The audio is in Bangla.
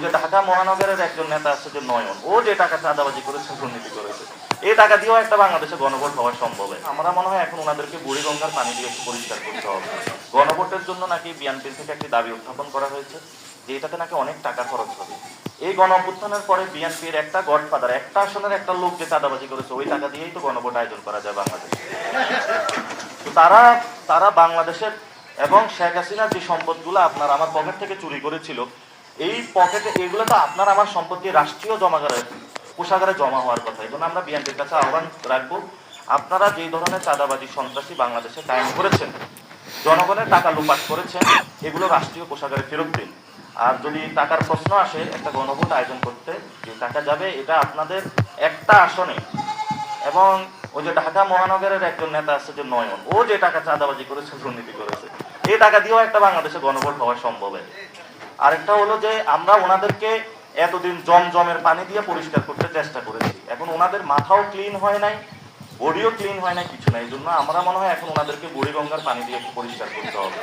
যে ঢাকা মহানগরের একজন নেতা আছে যে নয়ন, ও যে টাকা চাঁদাবাজি করেছে দুর্নীতি করেছে। এই টাকা দিয়েও একটা বাংলাদেশে গণভোট হওয়া সম্ভব আমরা মনে হয় এখন ওনাদেরকে বুড়িগঙ্গার পানি দিয়ে একটু পরিষ্কার করতে হবে। গণভোটের জন্য নাকি বিএনপির থেকে একটি দাবি উত্থাপন করা হয়েছে, যে এটাতে নাকি অনেক টাকা খরচ হবে। এই গণ পরে বিএনপির একটা গডফাদার, একটা আসনের একটা লোক যে চাঁদাবাজি করেছে, ওই টাকা দিয়েই তো গণভোট আয়োজন করা যায় বাংলাদেশে। তো তারা তারা বাংলাদেশের এবং শেখ হাসিনার যে সম্পদগুলো আপনার আমার পকেট থেকে চুরি করেছিল এই পকেটে এগুলো তো আপনার আমার সম্পত্তি, রাষ্ট্রীয় জমাগারে কোষাগারে জমা হওয়ার কথা। এই জন্য আমরা বিএনপির কাছে আহ্বান রাখব, আপনারা যেই ধরনের চাঁদাবাজি সন্ত্রাসী বাংলাদেশে কায়েম করেছেন, জনগণের টাকা লুপাট করেছেন, এগুলো রাষ্ট্রীয় কোষাগারে ফেরত দিন। আর যদি টাকার প্রশ্ন আসে, একটা গণভোট আয়োজন করতে, যে টাকা যাবে, এটা আপনাদের একটা আসনে। এবং ওই যে ঢাকা মহানগরের একজন নেতা আছে যে নয়ন, ও যে টাকা চাঁদাবাজি করেছে, দুর্নীতি করেছে, এই টাকা দিয়েও একটা বাংলাদেশে গণভোট হওয়া সম্ভব আরেকটা হলো যে আমরা ওনাদেরকে এতদিন জমজমের পানি দিয়ে পরিষ্কার করতে চেষ্টা করেছি। এখন ওনাদের মাথাও ক্লিন হয় নাই বডিও ক্লিন হয় নাই, কিছু নাই। এই জন্য আমরা মনে হয় এখন ওনাদেরকে বুড়িগঙ্গার পানি দিয়ে পরিষ্কার করতে হবে।